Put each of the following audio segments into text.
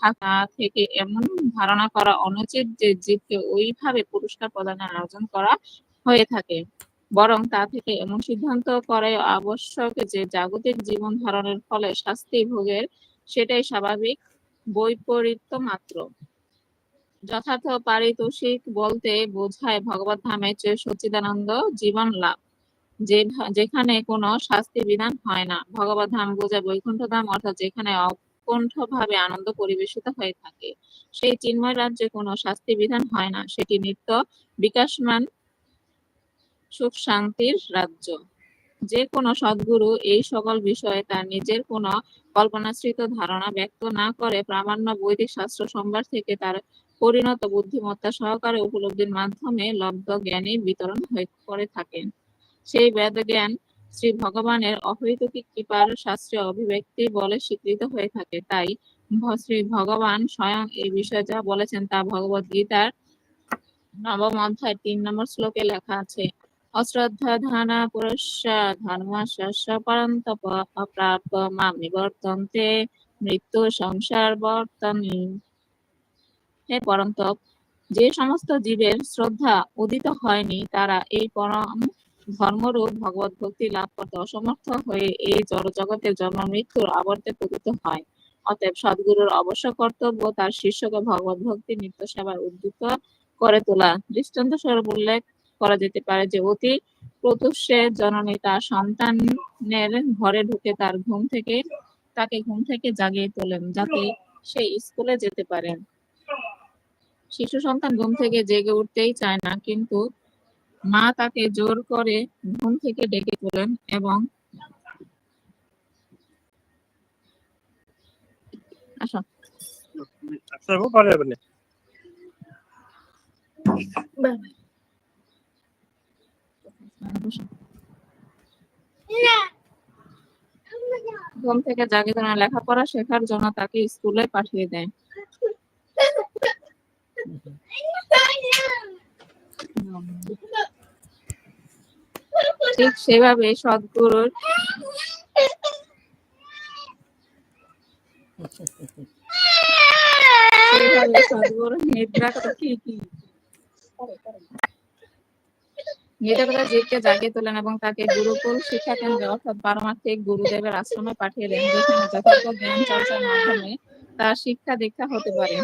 থাকা থেকে এমন ধারণা করা অনুচিত যে জীবকে ওইভাবে পুরস্কার প্রদানের আয়োজন করা হয়ে থাকে, বরং তা থেকে এমন সিদ্ধান্ত করাই আবশ্যক যে জাগতিক জীবন ধারণের ফলে শাস্তি ভোগের সেটাই স্বাভাবিক বৈপরীত্য মাত্র। যথার্থ পারিতোষিক বলতে বোঝায় ভগবত ধামের চেয়ে সচ্চিদানন্দ জীবন লাভ, যে যেখানে কোনো শাস্তি বিধান হয় না। ভগবত ধাম বোঝায় বৈকুণ্ঠ ধাম অর্থাৎ যেখানে অকুণ্ঠ ভাবে আনন্দ পরিবেশিত হয়ে থাকে। সেই চিন্ময় রাজ্যে কোনো শাস্তি বিধান হয় না। সেটি নিত্য বিকাশমান সুখ শান্তির রাজ্য। যে কোনো সদ্গুরু এই সকল বিষয়ে তার নিজের কোনো কল্পনাশ্রিত ধারণা ব্যক্ত না করে প্রামাণ্য বৈদিক শাস্ত্র সম্ভার থেকে তার পরিণত বুদ্ধিমত্তা সহকারে উপলব্ধির মাধ্যমে লব্ধ জ্ঞানী বিতরণ করে থাকেন। সেই বেদ জ্ঞান শ্রী ভগবানের অহৈতুকী কৃপার শাস্ত্রীয় অভিব্যক্তি বলে স্বীকৃত হয়ে থাকে। তাই শ্রী ভগবান স্বয়ং এই বিষয়ে যা বলেছেন তা ভগবত গীতার নবম অধ্যায় তিন নম্বর শ্লোকে লেখা আছে অশ্রদ্ধা ধানা অপ্রাপ্য মৃত্যু সংসার বর্তনী। হে পরন্তপ, যে সমস্ত জীবের শ্রদ্ধা উদিত হয়নি, তারা এই পরম ধর্মরূপ ভগবত ভক্তি লাভ করতে অসমর্থ হয়ে এই জড় জগতের জন্ম, মৃত্যুর আবর্তে পতিত হয়। অতএব সদ্গুরুর অবশ্য কর্তব্য তার শিষ্যকে ভগবত ভক্তি নিত্য সেবায় উদ্যুক্ত করে তোলা। দৃষ্টান্ত স্বরূপ উল্লেখ করা যেতে পারে যে, অতি প্রতুষ্যে জননী তার সন্তানের ঘরে ঢুকে তার ঘুম থেকে, তাকে ঘুম থেকে জাগিয়ে তোলেন যাতে সে স্কুলে যেতে পারে। শিশু সন্তান ঘুম থেকে জেগে উঠতেই চায় না, কিন্তু মা তাকে জোর করে ঘুম থেকে ডেকে তোলেন এবং ঘুম থেকে জাগিয়ে তোলেন। লেখাপড়া শেখার জন্য তাকে স্কুলে পাঠিয়ে দেয় ঠিক সেভাবে সদ্গুরুর জাগিয়ে তোলেন এবং তাকে গুরুকুল অর্থাৎ গুরুদেবের আশ্রমে পাঠিয়ে দেন, যেখানে যথার্থ জ্ঞান চর্চার মাধ্যমে তার শিক্ষা দীক্ষা হতে পারে।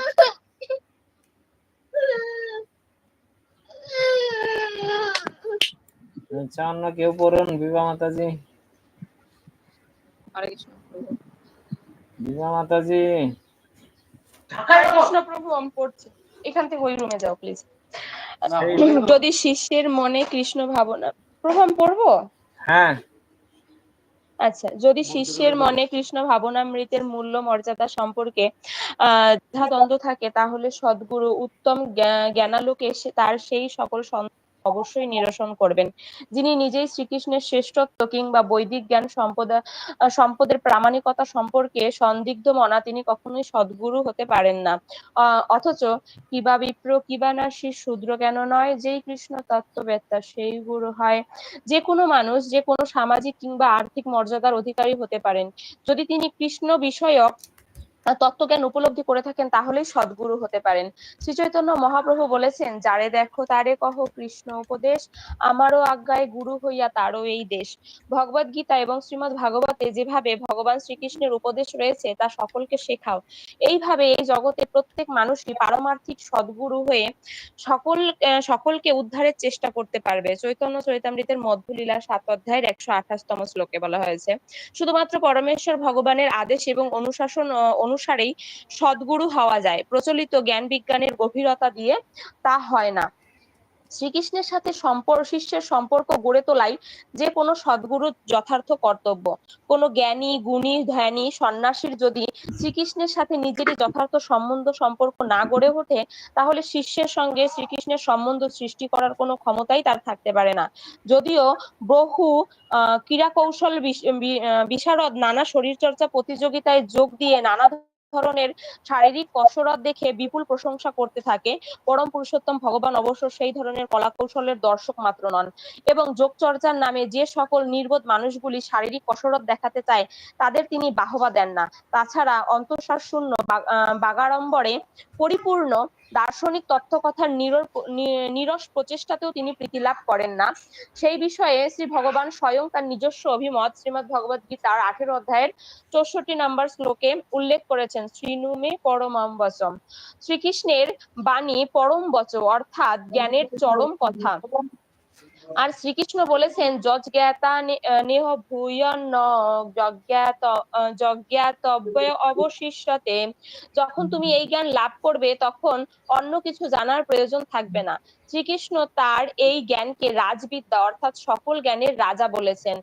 আচ্ছা অন্য কেউ পড়ুন বিভা মাতাজি। হরে কৃষ্ণ বিভা মাতাজি। কৃষ্ণ প্রভু আমি পড়ছি। এখান থেকে ওই রুমে যাও প্লিজ যদি শিষ্যের মনে কৃষ্ণ ভাবনা প্রভু আমি পড়ব? হ্যাঁ। আচ্ছা যদি শিষ্যের মনে কৃষ্ণ ভাবনামৃতের মূল্য মর্যাদা সম্পর্কে আহ দ্বিধাদ্বন্দ্ব থাকে তাহলে সদ্গুরু উত্তম জ্ঞা- জ্ঞানালোক এসে তার সেই সকল সন্দেহ অবশ্যই নিরসন করবেন। যিনি নিজেই শ্রীকৃষ্ণের শ্রেষ্ঠত্ব কিংবা বৈদিক জ্ঞান সম্পদা সম্পদের প্রামাণিকতা সম্পর্কে সন্দিগ্ধ মনা তিনি কখনোই সদ্গুরু হতে পারেন না। অথচ কিবা বিপ্র কিবা না সে শূদ্র কেন নয়? যেই কৃষ্ণ তত্ত্ববেত্তা সেই গুরু হয়। যে কোনো মানুষ, যে কোনো সামাজিক কিংবা আর্থিক মর্যাদার অধিকারী হতে পারেন। যদি তিনি কৃষ্ণ বিষয়ক তত্ত্বজ্ঞান উপলব্ধি করে থাকেন তাহলেই সদ্গুরু হতে পারেন। শ্রী চৈতন্য মহাপ্রভু বলেছেন যারে দেখো তারে কহ কৃষ্ণ উপদেশ আমারও আজ্ঞায় গুরু হইয়া তারও এই দেশ। ভগবত গীতা এবং শ্রীমৎ ভাগবতে যেভাবে ভগবান শ্রীকৃষ্ণের উপদেশ রয়েছে তা সকলকে শেখাও। এইভাবে এই জগতে প্রত্যেক মানুষই পারমার্থিক সদ্গুরু হয়ে সকল সকলকে উদ্ধারের চেষ্টা করতে পারবে। চৈতন্য চরিতামৃতের মধ্যলীলা সাত অধ্যায়ের একশো আঠাশতম শ্লোকে বলা হয়েছে। শুধুমাত্র পরমেশ্বর ভগবানের আদেশ এবং অনুশাসন আহ, অনুসারেই সদ্গুরু হওয়া যায়। প্রচলিত জ্ঞান বিজ্ঞানের গভীরতা দিয়ে তা হয় না। শ্রীকৃষ্ণের সাথে সম্পর্ক শিষ্যের সম্পর্ক গড়ে তোলাই যে কোনো সদ্গুরুর যথার্থ কর্তব্য। কোনো জ্ঞানী, গুণী, ধ্যানী, সন্ন্যাসীর যদি শ্রীকৃষ্ণের সাথে নিজেরই যথার্থ সম্বন্ধ সম্পর্ক না গড়ে ওঠে, তাহলে শিষ্যের সঙ্গে শ্রীকৃষ্ণের সম্বন্ধ সৃষ্টি করার কোনো ক্ষমতাই তার থাকতে পারে না। যদিও বহু ক্রীড়া কৌশল বিশারদ নানা শরীরচর্চা প্রতিযোগিতায় যোগ দিয়ে নানা ধরনের শারীরিক কসরত দেখে বিপুল প্রশংসা করতে থাকে। পরম পুরুষোত্তম ভগবান অবশ্য সেই ধরনের কলা কৌশলের দর্শক মাত্র নন। এবং যোগচর্চার নামে যে সকল নির্বোধ মানুষগুলি শারীরিক কসরত দেখাতে চায়, তাদের তিনি বাহবা দেন না। তাছাড়া অন্তঃসার শূন্য বাগাড়ম্বরে পরিপূর্ণ দার্শনিক নিরর- নিরস প্রচেষ্টাতেও তিনি প্রীতি লাভ করেন না। সেই বিষয়ে শ্রী ভগবান স্বয়ং তার নিজস্ব অভিমত, শ্রীমদ ভগবত গীতার আঠেরো অধ্যায়ের চৌষট্টি নাম্বার শ্লোকে উল্লেখ করেছেন, শ্রীনুমে পরমাম বচম। শ্রীকৃষ্ণের বাণী পরম বচ, অর্থাৎ জ্ঞানের চরম কথা। আর শ্রীকৃষ্ণ বলেছেন যজ জ্ঞাতা নে- আহ, নেহ ভূয়ন যজ্ঞাত যজ্ঞাতব্য অবশিষ্যতে। যখন তুমি এই জ্ঞান লাভ করবে তখন অন্য কিছু জানার প্রয়োজন থাকবে না। শ্রীকৃষ্ণ তার এই জ্ঞানকে রাজবিদ্যা অর্থাৎ সকল জ্ঞানের রাজা বলেছেন।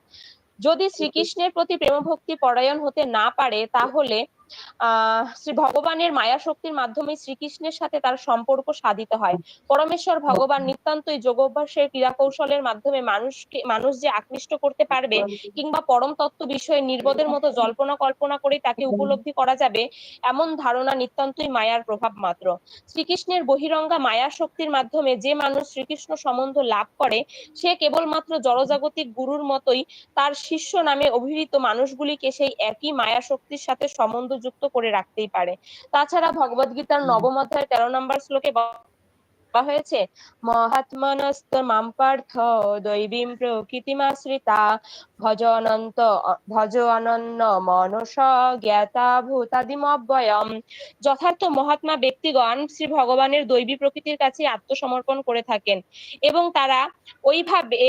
যদি শ্রীকৃষ্ণের প্রতি প্রেমভক্তি পরায়ণ হতে না পারে তাহলে শ্রী ভগবানের মায়া শক্তির মাধ্যমে শ্রীকৃষ্ণের সাথে তার সম্পর্ক সাধিত হয়। পরমেশ্বর ভগবান নিতান্তই যোগাভ্যাসের ক্রীড়া কৌশলের মাধ্যমে মানুষকে, মানুষ যে আকৃষ্ট করতে পারবে কিংবা পরম তত্ত্ব বিষয়ে নির্বোধের মতো জল্পনা কল্পনা করে তাকে উপলব্ধি করা যাবে, এমন ধারণা নিতান্তই মায়ার প্রভাব মাত্র। শ্রীকৃষ্ণের বহিরঙ্গা মায়া শক্তির মাধ্যমে যে মানুষ শ্রীকৃষ্ণ সম্বন্ধ লাভ করে, সে কেবলমাত্র জড়জাগতিক গুরুর মতোই তার শিষ্য নামে অভিহিত মানুষগুলিকে সেই একই মায়া শক্তির সাথে সম্বন্ধযুক্ত করে রাখতেই পারে। তাছাড়া ভগবদ গীতার নবম অধ্যায় তেরো নম্বর শ্লোকে বলা হয়েছে মহাত্মনস্ত মাম পার্থ দৈবীম প্রকৃতিমাশ্রিতা ভজ অনন্ত ভজ অনন্য মনস জ্ঞাতা ভূতাদিমব্যয়ম যথার্থ মহাত্মা ব্যক্তিগণ শ্রী ভগবানের দৈবী প্রকৃতির কাছে আত্মসমর্পণ করে থাকেন এবং তারা ওইভাবে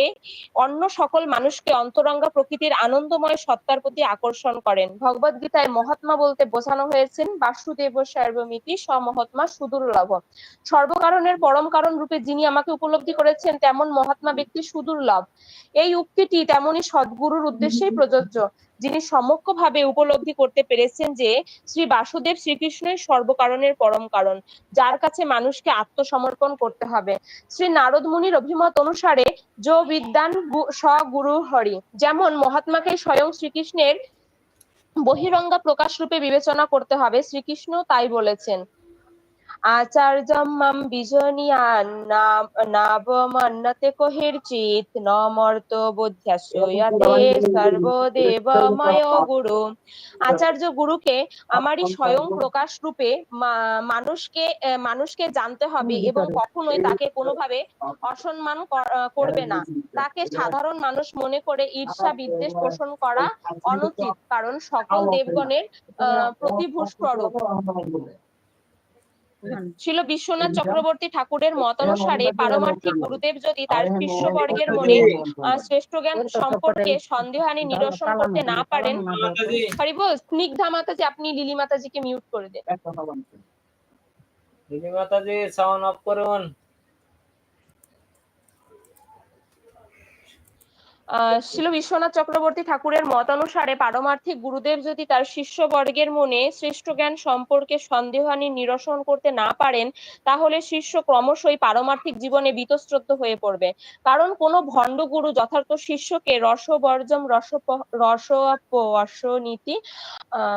অন্য সকল মানুষকে অন্তরঙ্গা প্রকৃতির আনন্দময় সত্তার প্রতি আকর্ষণ করেন। ভগবদ গীতায় মহাত্মা বলতে বোঝানো হয়েছেন, বাসুদেব সর্বমিতি সমহাত্মা সুদুর্লভ। সর্বকারণের পরম কারণ রূপে যিনি আমাকে উপলব্ধি করেছেন, তেমন মহাত্মা ব্যক্তি সুদুর্লভ। এই উক্তিটি তেমনি সদ্গুরুর উদ্দেশ্যেই প্রযোজ্য যিনি সমক্ষ ভাবে উপলব্ধি করতে পেরেছেন যে শ্রী বাসুদেব শ্রীকৃষ্ণের সর্বকারণের পরম কারণ যার কাছে মানুষকে আত্মসমর্পণ করতে হবে। শ্রী নারদ মুনির অভিমত অনুসারে যো বিদ্যান গু- স গুরু হরি যেমন মহাত্মাকে স্বয়ং শ্রীকৃষ্ণের বহিরঙ্গা প্রকাশ রূপে বিবেচনা করতে হবে শ্রীকৃষ্ণ তাই বলেছেন। আচার্যম মাম বিজনিয়ান নাবমন্নতে কহির্চিত নমর্ত বোধ্যাসয়তে সর্বদেবময় গুরু। আচার্য গুরুকে আমারই স্বয়ং প্রকাশ রূপে মানুষকে মানুষকে জানতে হবে এবং কখনোই তাকে কোনোভাবে অসম্মান করবে না। তাকে সাধারণ মানুষ মনে করে ঈর্ষা বিদ্বেষ পোষণ করা অনুচিত কারণ সকল দেবগণের আহ, প্রতিভূ স্বরূপ ছিল বিশ্বনাথ চক্রবর্তী ঠাকুরের মতানুসারে পারমার্থিক গুরুদেব যদি তার শিষ্যবর্গের মনে শ্রেষ্ঠ জ্ঞান সম্পর্কে সন্দেহানি নিরসন করতে না পারেন হরিবল হরিব স্নিগ্ধা মাতাজি আপনি লিলি মাতাজিকে মিউট করে দেন লিলি মাতাজি সাউন্ড অফ করুন শিল বিশ্বনাথ চক্রবর্তী ঠাকুরের মত অনুসারে পারমার্থিক গুরুদেব যদি তার শিষ্যবর্গের মনে শ্রেষ্ঠ জ্ঞান সম্পর্কে সন্দেহানি নিরসন করতে না পারেন, তাহলে শিষ্য ক্রমশই পারমার্থিক জীবনে বীতশ্রদ্ধ হয়ে পড়বে। কারণ কোনো ভণ্ড গুরু যথার্থ শিষ্যকে রসবর্জম রস রস অশ্বনীতি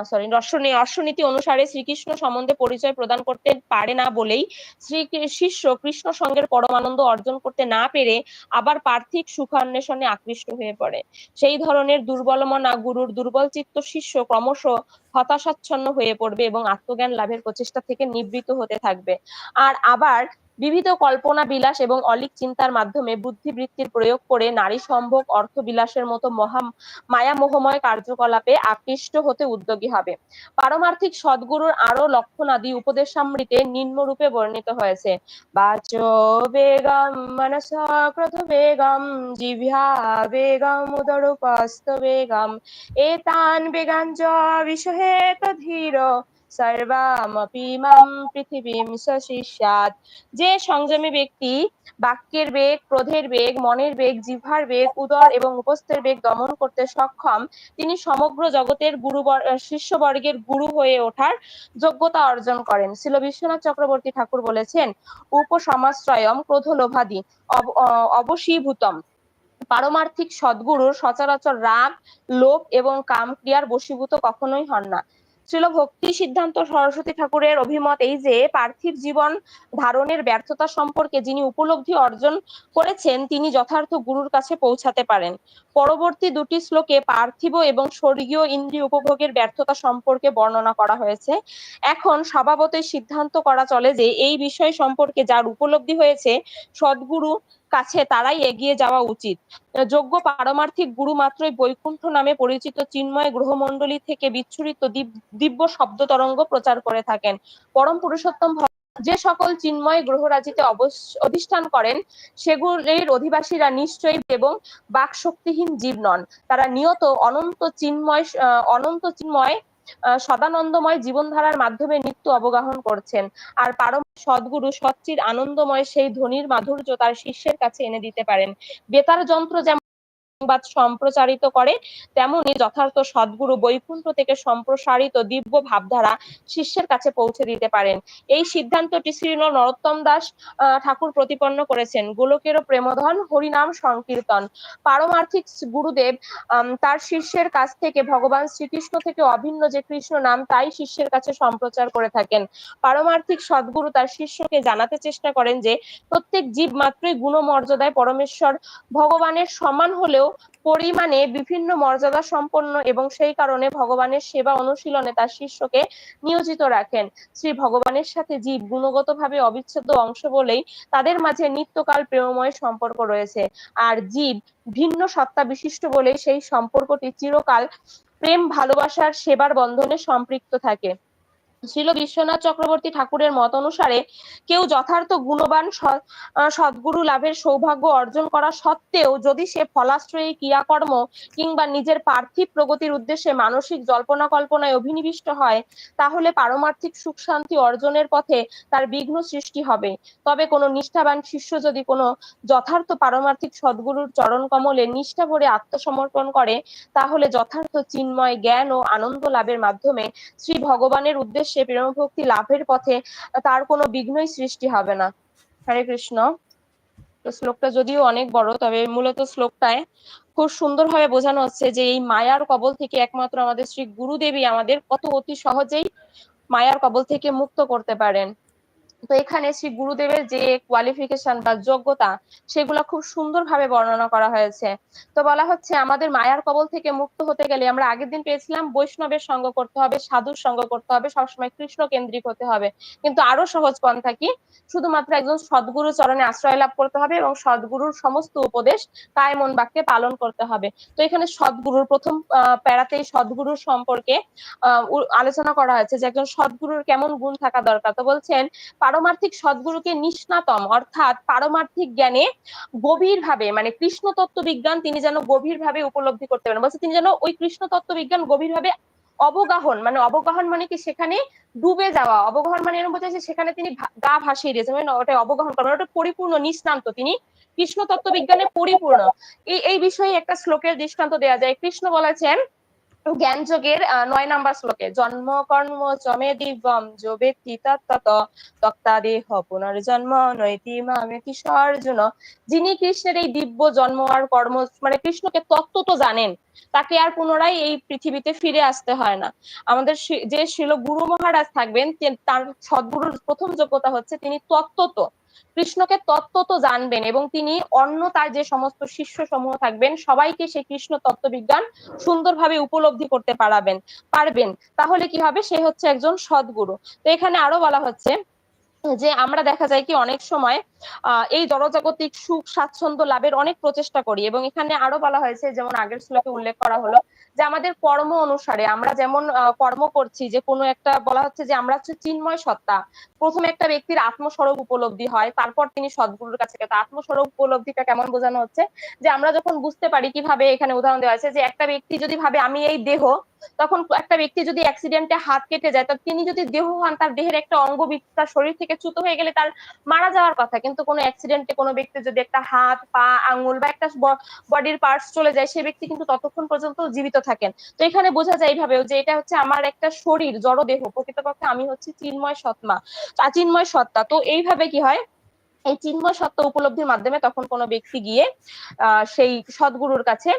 সরি রসনী অশ্বনীতি অনুসারে শ্রীকৃষ্ণ সম্বন্ধে পরিচয় প্রদান করতে পারে না বলেই শ্রী শিষ্য কৃষ্ণ সঙ্গের পরমানন্দ অর্জন করতে না পেরে আবার পার্থিক সুখান্বেষণে আকৃষ্ট হয়ে পড়ে। সেই ধরনের দুর্বল মনা গুরুর দুর্বল চিত্ত শিষ্য ক্রমশ হতাশাচ্ছন্ন হয়ে পড়বে এবং আত্মজ্ঞান লাভের প্রচেষ্টা থেকে নিবৃত হতে থাকবে। আর আবার বিবিধ কল্পনা, বিলাস এবং অলিক চিন্তার মাধ্যমে বুদ্ধিবৃত্তির প্রয়োগ করে নারী সম্ভোগ অর্থ বিলাসের মতো মহা মায়া মোহময় কার্যকলাপে আকৃষ্ট হতে উদ্যোগী হবে। পারমার্থিক সদ্গুরুর আরও লক্ষণাদি উপদেশামৃতে নিম্নরূপে বর্ণিত হয়েছে। বাচ বেগম, মনস বেগম জিভ্যা বেগম উদরুপস্ত বেগম। এতান বেগান চ বিষহেত ধীর। যে সংযমী ব্যক্তি বাক্যের বেগ, ক্রোধের বেগ, মনের বেগ, জিহ্বার বেগ, উদর এবং উপস্থের বেগ দমন করতে সক্ষম, তিনি সমগ্র জগতের গুরু শিষ্যবর্গের গুরু হয়ে ওঠার যোগ্যতা অর্জন করেন। ছিল বিশ্বনাথ চক্রবর্তী ঠাকুর বলেছেন, উপসমাশ্রয়ম ক্রোধ লোভাদি অব- অবশীভূতম। পারমার্থিক সদ্গুরুর সচরাচর রাগ, লোভ এবং কাম ক্রিয়ার বশীভূত কখনোই হন না। ছিল ভক্তি সিদ্ধান্ত সরস্বতী ঠাকুরের অভিমত এই যে পার্থিব জীবন ধারণের ব্যর্থতা সম্পর্কে যিনি উপলব্ধি অর্জন করেছেন, তিনি যথার্থ গুরুর কাছে পৌঁছাতে পারেন। পরবর্তী দুটি শ্লোকে পার্থিব এবং স্বর্গীয় ইন্দ্রিয় উপভোগের ব্যর্থতা সম্পর্কে বর্ণনা করা হয়েছে। এখন স্বভাবতই সিদ্ধান্ত করা চলে যে এই বিষয় সম্পর্কে যার উপলব্ধি হয়েছে, সদ্গুরু কাছে তারাই এগিয়ে যাওয়া উচিত। যোগ্য পারমার্থিক গুরু মাত্রই বৈকুণ্ঠ নামে পরিচিত চিন্ময় গ্রহমণ্ডলী থেকে বিচ্ছুরিত দিব্য শব্দ তরঙ্গ প্রচার করে থাকেন। পরম পুরুষোত্তম যে সকল চিন্ময় গ্রহরাজিতে অধিষ্ঠান করেন, সেগুলির অধিবাসীরা নিশ্চয়ই এবং বাক শক্তিহীন জীব নন। তারা নিয়ত অনন্ত চিন্ময় অনন্ত চিন্ময় সদানন্দময় জীবনধারার মাধ্যমে নিত্য অবগাহন করছেন। আর পারম সদ্গুরু সচ্চির আনন্দময় সেই ধ্বনির মাধুর্য তার শিষ্যের কাছে এনে দিতে পারেন। বেতার যন্ত্র যেমন সংবাদ সম্প্রচারিত করে, তেমনি যথার্থ সদ্গুরু বৈকুণ্ঠ থেকে সম্প্রসারিত দিব্য ভাবধারা শিষ্যের কাছে পৌঁছে দিতে পারেন। এই সিদ্ধান্তটি শ্রীল নরোত্তম দাস ঠাকুর প্রতিপন্ন করেছেন। গোলকেরও প্রেমধন হরিনাম সংকীর্তন। পারমার্থিক গুরুদেব তার শিষ্যের কাছ থেকে ভগবান শ্রীকৃষ্ণ থেকে অভিন্ন যে কৃষ্ণ নাম, তাই শিষ্যের কাছে সম্প্রচার করে থাকেন। পারমার্থিক সদ্গুরু তার শিষ্যকে জানাতে চেষ্টা করেন যে, প্রত্যেক জীব মাত্রই গুণমর্যাদায় পরমেশ্বর ভগবানের সমান হলেও পরিমাণে বিভিন্ন মর্যাদা সম্পন্ন এবং সেই কারণে ভগবানের সেবা অনুশীলনে তার শিষ্যকে নিয়োজিত রাখেন। শ্রী ভগবানের সাথে জীব গুণগতভাবে অবিচ্ছেদ্য অংশ বলেই তাদের মাঝে নিত্যকাল প্রেমময় সম্পর্ক রয়েছে। আর জীব ভিন্ন সত্তা বিশিষ্ট বলে সেই সম্পর্কটি চিরকাল প্রেম, ভালোবাসার সেবার বন্ধনে সম্পৃক্ত থাকে। ছিল বিশ্বনাথ চক্রবর্তী ঠাকুরের মত অনুসারে কেউ যথার্থ গুণবান সদ্গুরু লাভের সৌভাগ্য অর্জন করা সত্ত্বেও যদি সে ফলাশ্রয়ী ক্রিয়াকর্ম কিংবা নিজের পার্থিব প্রগতির উদ্দেশ্যে মানসিক জল্পনা কল্পনায় অভিনিবিষ্ট হয়, তাহলে পারমার্থিক সুখ শান্তি অর্জনের পথে তার বিঘ্ন সৃষ্টি হবে। তবে কোনো নিষ্ঠাবান শিষ্য যদি কোনো যথার্থ পারমার্থিক সদ্গুরুর চরণ কমলে নিষ্ঠা ভরে আত্মসমর্পণ করে, তাহলে যথার্থ চিন্ময় জ্ঞান ও আনন্দ লাভের মাধ্যমে শ্রী ভগবানের উদ্দেশ্যে প্রেম ভক্তি লাভের পথে তার কোনো বিঘ্নই সৃষ্টি হবে না। হরে কৃষ্ণ। তো শ্লোকটা যদিও অনেক বড়, তবে মূলত শ্লোকটায় খুব সুন্দরভাবে বোঝানো হচ্ছে যে এই মায়ার কবল থেকে একমাত্র আমাদের শ্রী গুরুদেবী আমাদের কত অতি সহজেই মায়ার কবল থেকে মুক্ত করতে পারেন। তো এখানে শ্রী গুরুদেবের যে কোয়ালিফিকেশন বা যোগ্যতা, সেগুলো খুব সুন্দরভাবে বর্ণনা করা হয়েছে। তো বলা হচ্ছে, আমাদের মায়ার কবল থেকে মুক্ত হতে গেলে আমরা আগের দিন পেয়েছিলাম, বৈষ্ণবের সঙ্গ করতে হবে, সাধুর সঙ্গ করতে হবে, সবসময় কৃষ্ণ কেন্দ্রিক হতে হবে। কিন্তু আরও সহজ পন্থা কি? শুধুমাত্র একজন সদ্গুরু চরণে আশ্রয় লাভ করতে হবে এবং সদ্গুরুর সমস্ত উপদেশ কায় মন বাক্যে পালন করতে হবে। তো এখানে সদ্গুরুর প্রথম প্যারাতেই সদ্গুরুর সম্পর্কে আলোচনা করা হয়েছে যে একজন সদ্গুরুর কেমন গুণ থাকা দরকার। তো বলছেন পারমার্থিক সদ্গুরুকে নিষ্ণাতম, অর্থাৎ পারমার্থিক জ্ঞানে গভীরভাবে মানে কৃষ্ণ তত্ত্ব বিজ্ঞান তিনি যেন গভীরভাবে উপলব্ধি করতে পারেন। বলছে তিনি যেন ওই কৃষ্ণ তত্ত্ব বিজ্ঞান গভীরভাবে অবগাহন মানে অবগাহন মানে কি সেখানে ডুবে যাওয়া, অবগাহন মানে এরকম বোঝায় যে সেখানে তিনি গা ভাসিয়ে দিয়েছেন মানে ওটা অবগাহন করেন ওটা পরিপূর্ণ, নিষ্ণান্ত, তিনি কৃষ্ণ তত্ত্ব বিজ্ঞানে পরিপূর্ণ। এই এই বিষয়ে একটা শ্লোকের দৃষ্টান্ত দেওয়া যায়। কৃষ্ণ বলেছেন জ্ঞান যোগের আহ, নয় নাম্বার শ্লোকে জন্ম কর্ম চমে দিব্যম যো ব্যক্তি তত্তত তক্তা দেহ পুনর্জন্ম নৈতি মামেতি অর্জুন যিনি কৃষ্ণের এই দিব্য জন্ম আর কর্ম মানে কৃষ্ণকে তত্ত্ব তো জানেন তাকে আর পুনরায় এই পৃথিবীতে ফিরে আসতে হয় না। আমাদের যে শিল গুরু মহারাজ থাকবেন তার সদ্গুরুর প্রথম যোগ্যতা হচ্ছে তিনি তত্ত্বত কৃষ্ণকে তত্ত্ব তো জানবেন এবং তিনি অন্য তার যে সমস্ত শিষ্য সমূহ থাকবেন, সবাইকে সেই কৃষ্ণ তত্ত্ববিজ্ঞান সুন্দরভাবে উপলব্ধি করতে পারাবেন, পারবেন। তাহলে কি হবে? সে হচ্ছে একজন সদ্গুরু। তো এখানে আরও বলা হচ্ছে যে আমরা দেখা যায় কি অনেক সময় এই জড়জাগতিক সুখ স্বাচ্ছন্দ্য লাভের অনেক প্রচেষ্টা করি এবং এখানে আরও বলা হয়েছে, যেমন আগের শ্লোকে উল্লেখ করা হলো যে আমাদের কর্ম অনুসারে আমরা যেমন কর্ম করছি যে কোনো একটা বলা হচ্ছে যে আমরা হচ্ছে চিন্ময় সত্তা। প্রথমে একটা ব্যক্তির আত্মস্বরূপ উপলব্ধি হয়, তারপর তিনি সদ্গুরুর কাছে গেছে। আত্মস্বরূপ উপলব্ধিটা কেমন বোঝানো হচ্ছে? যে আমরা যখন বুঝতে পারি কীভাবে এখানে উদাহরণ দেওয়া আছে যে একটা ব্যক্তি যদি ভাবে আমি এই দেহ, তখন একটা ব্যক্তি যদি অ্যাক্সিডেন্টে হাত কেটে যায়, তো তিনি যদি দেহ হন, তার দেহের একটা অঙ্গ তার শরীর থেকে চ্যুত হয়ে গেলে তার মারা যাওয়ার কথা। কিন্তু কোনো অ্যাক্সিডেন্টে কোনো ব্যক্তি যদি একটা হাত, পা আঙ্গুল বা একটা বডির পার্টস চলে যায় সেই ব্যক্তি কিন্তু ততক্ষণ পর্যন্ত জীবিত থাকেন। তো এখানে বোঝা যায় এইভাবেও যে এটা হচ্ছে আমার একটা শরীর জড় দেহ প্রকৃতপক্ষে আমি হচ্ছে চিন্ময় সত্মা চিন্ময় সত্তা। তো এইভাবে কি হয়? এই চিন্ময় সত্তা উপলব্ধির মাধ্যমে তখন কোনো ব্যক্তি গিয়ে সেই সদ্গুরুর কাছে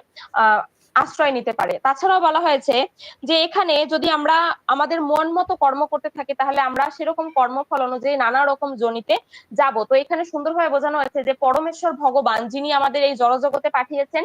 আশ্রয় নিতে পারে। তাছাড়াও বলা হয়েছে যে এখানে যদি আমরা আমাদের মন মতো কর্ম করতে থাকি, তাহলে আমরা সেরকম কর্মফল অনুযায়ী নানা রকম জনিতে যাব। তো এখানে সুন্দরভাবে বোঝানো হয়েছে যে পরমেশ্বর ভগবান, যিনি আমাদের এই জড়জগতে পাঠিয়েছেন,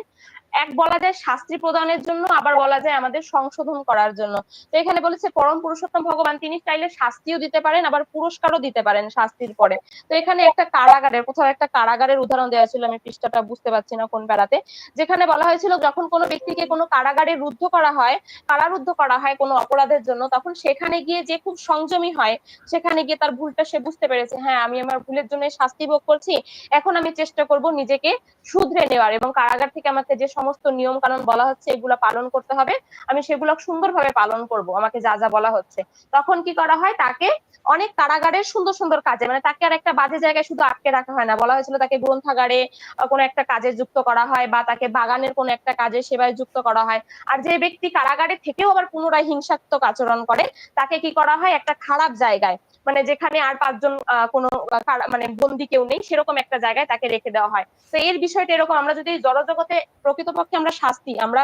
এক বলা যায় শাস্ত্রী প্রদানের জন্য, আবার বলা যায় আমাদের সংশোধন করার জন্য। তো এখানে বলেছে পরম পুরুষোত্তম ভগবান, তিনি চাইলে শাস্তিও দিতে পারেন, আবার পুরস্কারও দিতে পারেন শাস্তির পরে। তো এখানে একটা কারাগারের, কোথাও একটা কারাগারের উদাহরণ দেওয়া ছিল, আমি পৃষ্ঠাটা বুঝতে পারছি না কোন বেড়াতে, যেখানে বলা হয়েছিল যখন কোনো ব্যক্তিকে কোনো কারাগারে রুদ্ধ করা হয়, কারারুদ্ধ করা হয় কোনো অপরাধের জন্য, তখন সেখানে গিয়ে যে খুব সংযমী হয়, সেখানে গিয়ে তার ভুলটা সে বুঝতে পেরেছে হ্যাঁ আমি আমার ভুলের জন্য শাস্তি ভোগ করছি, এখন আমি চেষ্টা করব নিজেকে শুধরে নেওয়ার এবং কারাগার থেকে আমাকে যে সমস্ত নিয়ম কানুন বলা হচ্ছে, এগুলো পালন করতে হবে, আমি সেগুলো সুন্দরভাবে পালন করব, আমাকে যা যা বলা হচ্ছে। তখন কি করা হয়, তাকে অনেক কারাগারের সুন্দর সুন্দর কাজে মানে তাকে আর একটা বাজে জায়গায় শুধু আটকে রাখা হয় না, বলা হয়েছিল তাকে গ্রন্থাগারে কোনো একটা কাজে যুক্ত করা হয় বা তাকে বাগানের কোনো একটা কাজে সেবায় যুক্ত করা হয়। আর যে ব্যক্তি কারাগারে থেকেও আবার পুনরায় হিংসাত্মক আচরণ করে, তাকে কি করা হয়? একটা খারাপ জায়গায় মানে যেখানে আর পাঁচজন কোনো মানে বন্দি কেউ নেই, সেরকম একটা জায়গায় তাকে রেখে দেওয়া হয়। তো এর বিষয়টা এরকম, আমরা যদি জড়জগতে প্রকৃতপক্ষে আমরা শাস্তি, আমরা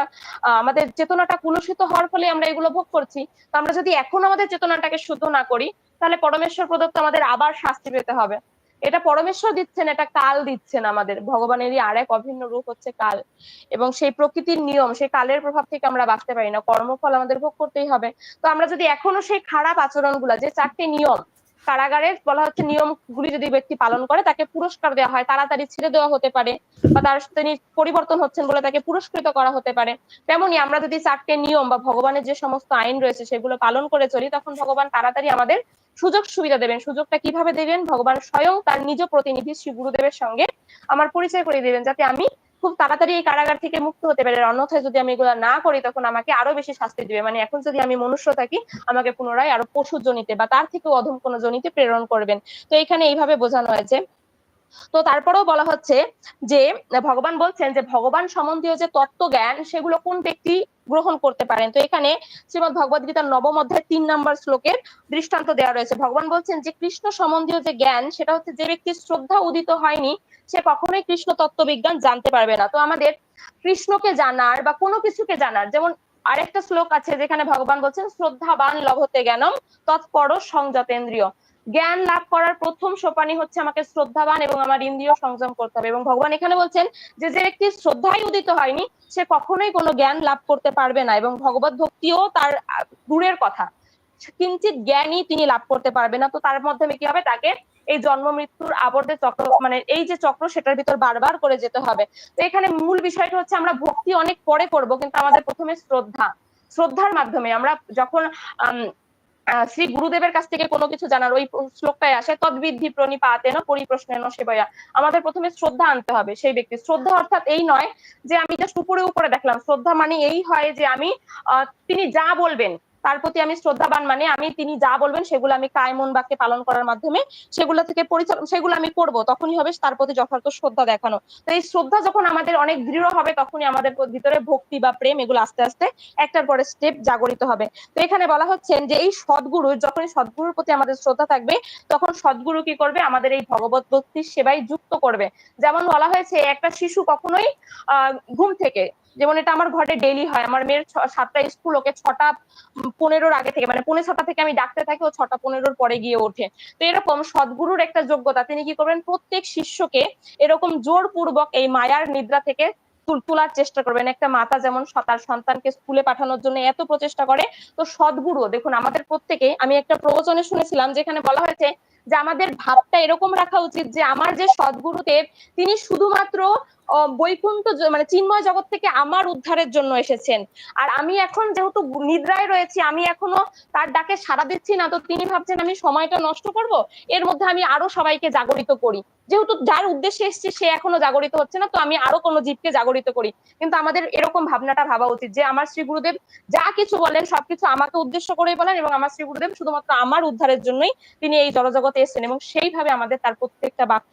আমাদের চেতনাটা কুলুষিত হওয়ার ফলে আমরা এগুলো ভোগ করছি, তো আমরা যদি এখন আমাদের চেতনাটাকে শুদ্ধ না করি, তাহলে পরমেশ্বর প্রদত্ত আমাদের আবার শাস্তি পেতে হবে। এটা পরমেশ্বর দিচ্ছেন, এটা কাল দিচ্ছেন আমাদের। ভগবানেরই আর এক অভিন্ন রূপ হচ্ছে কাল। এবং সেই প্রকৃতির নিয়ম, সেই কালের প্রভাব থেকে আমরা বাঁচতে পারি না। কর্মফল আমাদের ভোগ করতেই হবে। তো আমরা যদি এখনও সেই খারাপ আচরণগুলো, যে চারটি নিয়ম কারাগারে বলা হচ্ছে নিয়মগুলি যদি ব্যক্তি পালন করে, তাকে পুরস্কার দেওয়া হয়। তাড়াতাড়ি ছেড়ে দেওয়া হতে পারে বা তার তিনি পরিবর্তন হচ্ছেন বলে তাকে পুরস্কৃত করা হতে পারে। তেমনি আমরা যদি চারটে নিয়ম বা ভগবানের যে সমস্ত আইন রয়েছে সেগুলো পালন করে চলি, তখন ভগবান তাড়াতাড়ি আমাদের সুযোগ সুবিধা দেবেন। সুযোগটা কীভাবে দেবেন? ভগবান স্বয়ং তার নিজ প্রতিনিধি শ্রী গুরুদেবের সঙ্গে আমার পরিচয় করে দেবেন, যাতে আমি খুব তাড়াতাড়ি এই কারাগার থেকে মুক্ত হতে পারে। অন্যথায় যদি আমি এগুলো না করি, তখন আমাকে আরও বেশি শাস্তি দিবে। মানে এখন যদি আমি মনুষ্য থাকি, আমাকে পুনরায় আরও পশু জনিতে বা তার থেকেও অধম কোনো জনিতে প্রেরণ করবেন। তো এখানে এইভাবে বোঝানো হয়েছে। তো তারপরেও বলা হচ্ছে যে, ভগবান বলছেন যে, ভগবান সম্বন্ধীয় যে তত্ত্ব জ্ঞান সেগুলো কোন ব্যক্তি গ্রহণ করতে পারেন। তো এখানে শ্রীমদ ভগবদ গীতার নবম অধ্যায় তিন নম্বর শ্লোকের দৃষ্টান্ত দেওয়া রয়েছে। ভগবান বলছেন যে, কৃষ্ণ সম্বন্ধীয় যে জ্ঞান, সেটা হচ্ছে যে ব্যক্তির শ্রদ্ধা উদিত হয়নি, সে কখনোই কৃষ্ণ তত্ত্ব বিজ্ঞান জানতে পারবে না। তো আমাদের কৃষ্ণকে জানার বা কোনো কিছুকে জানার, যেমন আরেকটা শ্লোক আছে যেখানে ভগবান বলছেন, শ্রদ্ধাবান লভতে জ্ঞানম তৎপর সংযতেন্দ্রিয়। জ্ঞান লাভ করার প্রথম সোপানি হচ্ছে আমাকে শ্রদ্ধাবান এবং আমার ইন্দ্রিয় সংযম করতে হবে। এবং ভগবান এখানে বলছেন যে যে ব্যক্তি শ্রদ্ধাই উদিত হয়নি, সে কখনোই কোনো জ্ঞান লাভ করতে পারবে না এবং ভগবত ভক্তিও তার দূরের কথা। কিঞ্চিত জ্ঞানই তিনি লাভ করতে পারবে না। তো তার মাধ্যমে কি হবে? তাকে এই জন্ম মৃত্যুর আবর্তে চক্র মানে এই যে চক্র, সেটার ভিতর বারবার করে যেতে হবে। তো এখানে মূল বিষয়টা হচ্ছে আমরা ভক্তি অনেক পরে করব, কিন্তু আমাদের প্রথমে শ্রদ্ধা। শ্রদ্ধার মাধ্যমে আমরা যখন শ্রী গুরুদেবের কাছ থেকে কোনো কিছু জানার ওই শ্লোকটাই আসে তদ্বিদ্ধি প্রণিপাতেন পরিপ্রশ্নেন সেবায়া। আমাদের প্রথমে শ্রদ্ধা আনতে হবে সেই ব্যক্তি। শ্রদ্ধা অর্থাৎ এই নয় যে আমি জাস্ট উপরে উপরে দেখলাম। শ্রদ্ধা মানে এই হয় যে আমি তিনি যা বলবেন তার প্রতি আমি শ্রদ্ধাবান মানে আমি তিনি যা বলবেন সেগুলো আমি কায়মন বাক্যে পালন করার মাধ্যমে সেগুলো থেকে পরিচালনা সেগুলো আমি করব, তখনই হবে তার প্রতি যথার্থ শ্রদ্ধা দেখানো। তো এই শ্রদ্ধা যখন আমাদের অনেক দৃঢ় হবে, তখনই আমাদের ভিতরে ভক্তি বা প্রেম এগুলো আস্তে আস্তে একটার পরে স্টেপ জাগরিত হবে। তো এখানে বলা হচ্ছে যে এই সদ্গুরু যখন সদ্গুরুর প্রতি আমাদের শ্রদ্ধা থাকবে, তখন সদ্গুরু কি করবে? আমাদের এই ভগবত ভক্তির সেবায় যুক্ত করবে। যেমন বলা হয়েছে, একটা শিশু কখনোই, আহ, ঘুম থেকে যেমন এটা আমার ঘরে ডেইলি হয়, আমার মেয়ের সাতটা স্কুল ওকে ছটা পনেরোর আগে থেকে মানে পনেরো ছটা থেকে আমি ডাকতে থাকি, ও ছটা পনেরোর পরে গিয়ে ওঠে। তো এরকম সদ্গুরুর একটা যোগ্যতা, তিনি কি করবেন? প্রত্যেক শিষ্যকে এরকম জোরপূর্বক এই মায়ার নিদ্রা থেকে তোলার চেষ্টা করবেন। একটা মাতা যেমন তার সন্তানকে স্কুলে পাঠানোর জন্য এত প্রচেষ্টা করে, তো সদ্গুরু, দেখুন আমাদের প্রত্যেকে, আমি একটা প্রবচনে শুনেছিলাম যেখানে বলা হয়েছে যে আমাদের ভাবটা এরকম রাখা উচিত যে আমার যে সদ্গুরুদেব, তিনি শুধুমাত্র বৈকুণ্ঠ মানে চিন্ময় জগৎ থেকে আমার উদ্ধারের জন্য এসেছেন। আর আমি এখন যেহেতু নিদ্রায় রয়েছি, আমি এখনও তার ডাকে সাড়া দিচ্ছি না, তো তিনি ভাবছেন আমি সময়টা নষ্ট করব? এর মধ্যে আমি আরও সবাইকে জাগরিত করি। যেহেতু যার উদ্দেশ্যে এসেছি, সে এখনও জাগরিত হচ্ছে না, তো আমি আরও কোনো জীবকে জাগরিত করি। কিন্তু আমাদের এরকম ভাবনাটা ভাবা উচিত যে আমার শ্রী গুরুদেব যা কিছু বলেন, সবকিছু আমাকে উদ্দেশ্য করেই বলেন এবং আমার শ্রী গুরুদেব শুধুমাত্র আমার উদ্ধারের জন্যই তিনি এই জড়জগতে এসেছেন এবং সেইভাবে আমাদের তার প্রত্যেকটা বাক্য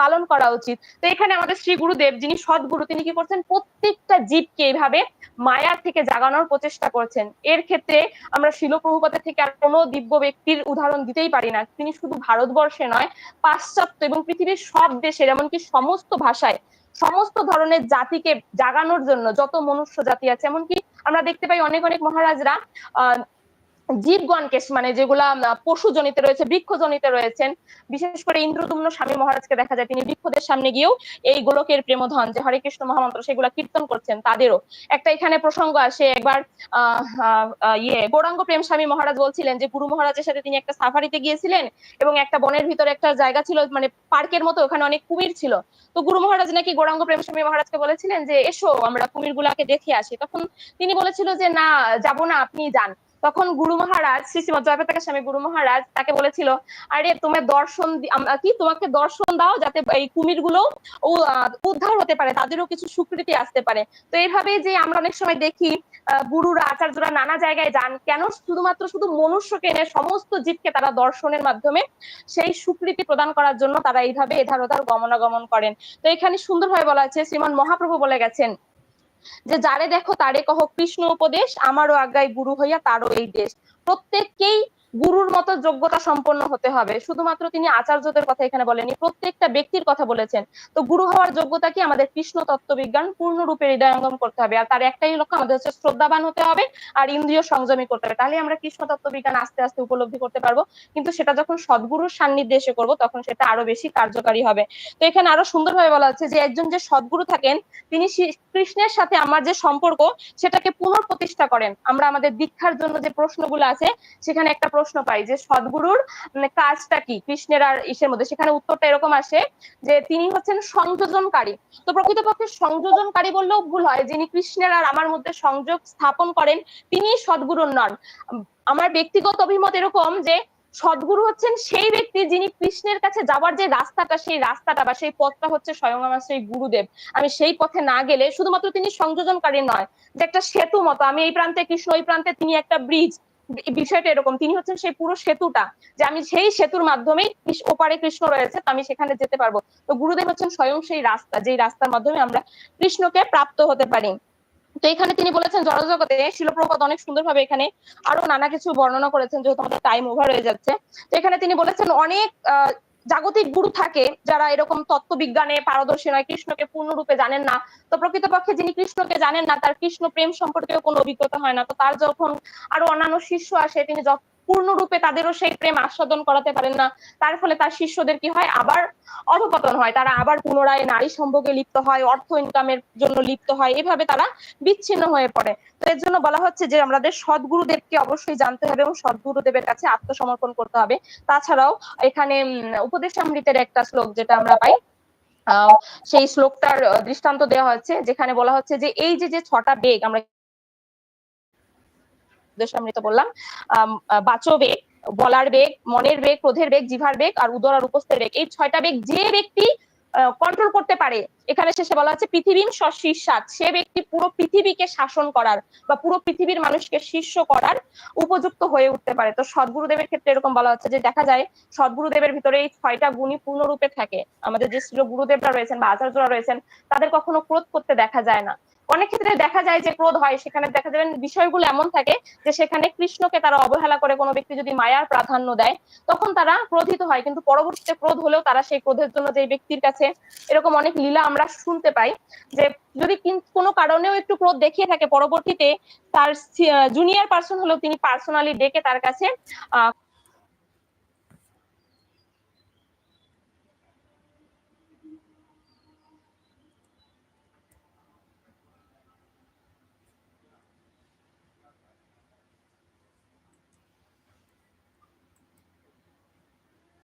পালন করা উচিত। তো এখানে আমাদের শ্রী গুরুদেব, যিনি সদ্গুরু, তিনি কি করছেন? প্রত্যেকটা জীবকে এইভাবে মায়ার থেকে জাগানোর প্রচেষ্টা করছেন। এর ক্ষেত্রে আমরা শিলপ্রভুপাতের থেকে আর কোনো দিব্য ব্যক্তির উদাহরণ দিতেই পারি না। তিনি শুধু ভারতবর্ষে নয়, পাশ্চাত্য এবং পৃথিবীর সব দেশের, এমনকি সমস্ত ভাষায়, সমস্ত ধরনের জাতিকে জাগানোর জন্য যত মনুষ্য জাতি আছে, এমনকি আমরা দেখতে পাই অনেক অনেক মহারাজরা জীবগণকে মানে যেগুলা পশু জনিতে রয়েছে বৃক্ষ জনিতে রয়েছেন, বিশেষ করে ইন্দ্রদুম্ন স্বামী মহারাজকে দেখা যায়, তিনি বৃক্ষদের সামনে গিয়েও এই গোলকের প্রেমধন, যে হরে কৃষ্ণ মহামন্ত্র সেগুলা কীর্তন করছেন তাদেরও। একটা এখানে প্রসঙ্গ আসে, একবার ইয়ে গৌরাঙ্গ প্রেম স্বামী মহারাজ বলছিলেন যে, গুরু মহারাজের সাথে তিনি একটা সাফারিতে গিয়েছিলেন এবং একটা বনের ভিতরে একটা জায়গা ছিল মানে পার্কের মতো, ওখানে অনেক কুমির ছিল। তো গুরু মহারাজ নাকি গৌরাঙ্গ প্রেম স্বামী মহারাজকে বলেছিলেন যে, এসো, আমরা কুমির গুলাকে দেখে আসি। তখন তিনি বলেছিল যে, না, যাব না, আপনি যান। তখন গুরু মহারাজ, শ্রী স্বামী গুরু মহারাজ তাকে বলেছিল, আরে তোমার দর্শন কি তোমাকে দর্শন দাও যাতে এই কুমিরগুলো উদ্ধার হতে পারে, তাদেরও কিছু স্বীকৃতি আসতে পারে। তো এইভাবে যে আমরা অনেক সময় দেখি গুরুরা, আচার্যরা নানা জায়গায় যান, কেন শুধুমাত্র শুধু মনুষ্যকে এনে সমস্ত জীবকে তারা দর্শনের মাধ্যমে সেই স্বীকৃতি প্রদান করার জন্য তারা এইভাবে এধার ওধার গমনাগমন করেন। তো এখানে সুন্দরভাবে বলা আছে শ্রীমান মহাপ্রভু বলে গেছেন যে যারে দেখো তারে কহ কৃষ্ণ উপদেশ, আমারও আজ্ঞায় গুরু হইয়া তারও এই দেশ। প্রত্যেককেই গুরুর মতো যোগ্যতা সম্পন্ন হতে হবে। শুধুমাত্র তিনি আচার্যদের কথা এখানে বলেনি প্রত্যেকটা ব্যক্তির কথা বলেছেন। তো গুরু হওয়ার যোগ্যতা কি? আমাদের কৃষ্ণ তত্ত্ববিজ্ঞান পূর্ণরূপে হৃদয়ঙ্গম করতে হবে। আর তার একটাই লক্ষ্য, আমাদের হচ্ছে শ্রদ্ধাবান হতে হবে আর ইন্দ্রিয় সংযমী করতে হবে। তাহলে আমরা কৃষ্ণ তত্ত্ববিজ্ঞান আস্তে আস্তে উপলব্ধি করতে পারব। কিন্তু সেটা যখন সদ্গুরুর সান্নিধ্যে এসে করব, তখন সেটা আরও বেশি কার্যকারী হবে। তো এখানে আরও সুন্দরভাবে বলা হচ্ছে যে, একজন যে সদ্গুরু থাকেন, তিনি কৃষ্ণের সাথে আমার যে সম্পর্ক, সেটাকে পুনঃপ্রতিষ্ঠা করেন। আমরা আমাদের দীক্ষার জন্য যে প্রশ্নগুলো আছে, সেখানে একটা প্রশ্ন পাই যে সদ্গুরুর কাজটা কি? কৃষ্ণের আর ইসের মধ্যে। সেখানে উত্তরটা এরকম আসে যে তিনি হচ্ছেন সংযোজনকারী। তো প্রকৃতপক্ষে সংযোজনকারী বললেও ভুল হয়। যিনি কৃষ্ণের আর আমার মধ্যে সংযোগ স্থাপন করেন, তিনি সদ্গুরুর নন। আমার ব্যক্তিগত অভিমত এরকম যে সদ্গুরু হচ্ছেন সেই ব্যক্তি যিনি কৃষ্ণের কাছে যাওয়ার যে রাস্তাটা, সেই রাস্তাটা বা সেই পথটা হচ্ছে স্বয়ং আমার সেই গুরুদেব। আমি সেই পথে না গেলে শুধুমাত্র তিনি সংযোজনকারী নয়, যে একটা সেতু মতো। আমি এই প্রান্তে কৃষ্ণ, ওই প্রান্তে তিনি একটা ব্রিজ। বিষয়টা এরকম। তিনি হচ্ছেন সেই পুরো সেতুটা যে আমি সেই সেতুর মাধ্যমে ওপারে কৃষ্ণ রয়েছে আমি সেখানে যেতে পারব। তো গুরুদেব হচ্ছেন স্বয়ং সেই রাস্তা যেই রাস্তার মাধ্যমে আমরা কৃষ্ণকে প্রাপ্ত হতে পারি। তো এখানে তিনি বলেছেন জড়জগতে শিলপ্রপাত অনেক সুন্দরভাবে এখানে আরও নানা কিছু বর্ণনা করেছেন যেহেতু আমাদের টাইম ওভার হয়ে যাচ্ছে। তো এখানে তিনি বলেছেন অনেক আহ, জাগতিক গুরু থাকে যারা এরকম তত্ত্ব বিজ্ঞানে পারদর্শী নয় কৃষ্ণকে পূর্ণরূপে জানেন না। তো প্রকৃতপক্ষে যিনি কৃষ্ণকে জানেন না, তার কৃষ্ণ প্রেম সম্পর্কেও কোনো অভিজ্ঞতা হয় না। তো তার যখন আরও অন্যান্য শিষ্য আসে, তিনি পূর্ণরূপে তাদেরও সেই প্রেম আস্বাদন করাতে পারেন না। তার ফলে তার শিষ্যদের কি হয়? আবার অধপতন হয়। তারা আবার পুনরায় নারী সম্ভোগে লিপ্ত হয়, অর্থ ইনকামের জন্য লিপ্ত হয়। এভাবে তারা বিচ্ছিন্ন হয়ে পড়ে। তো এর জন্য বলা হচ্ছে যে আমাদের সদ্গুরুদেবকে অবশ্যই জানতে হবে এবং সদ্গুরুদেবের কাছে আত্মসমর্পণ করতে হবে। তাছাড়াও এখানে উপদেশামৃতের একটা শ্লোক যেটা আমরা পাই সেই শ্লোকটার দৃষ্টান্ত দেওয়া হচ্ছে, যেখানে বলা হচ্ছে যে এই যে যে ছটা বেগ, আমরা বললাম। আম, আহ, বাচো বেগ বলার বেগ মনের বেগ ক্রোধের বেগ জিভার বেগ আর উদর আর উপস্থের বেগ। এই ছয়টা বেগ যে ব্যক্তি কন্ট্রোল করতে পারে এখানে শেষে বলা হচ্ছে পৃথিবীর শীর্ষাত সে ব্যক্তি পুরো পৃথিবীকে শাসন করার বা পুরো পৃথিবীর মানুষকে শীর্ষ করার উপযুক্ত হয়ে উঠতে পারে। তো সদ্গুরুদেবের ক্ষেত্রে এরকম বলা হচ্ছে যে দেখা যায় সদ্গুরুদেবের ভিতরে এই ছয়টা গুণই পূর্ণরূপে থাকে। আমাদের যে শ্রী গুরুদেবরা রয়েছেন বা আচার্যরা রয়েছেন তাদের কখনো ক্রোধ করতে দেখা যায় না। অনেক ক্ষেত্রে দেখা যায় যে ক্রোধ হয়, সেখানে দেখা যাবে বিষয়গুলো এমন থাকে যে সেখানে কৃষ্ণকে তারা অবহেলা করে কোনো ব্যক্তি যদি মায়ার প্রাধান্য দেয়, তখন তারা ক্রোধিত হয়। কিন্তু পরবর্তীতে ক্রোধ হলেও তারা সেই ক্রোধের জন্য যে ব্যক্তির কাছে এরকম অনেক লীলা আমরা শুনতে পাই যে যদি কোনো কারণেও একটু ক্রোধ দেখিয়ে থাকে, পরবর্তীতে তার জুনিয়র পার্সন হলেও তিনি পার্সোনালি ডেকে তার কাছে, আহ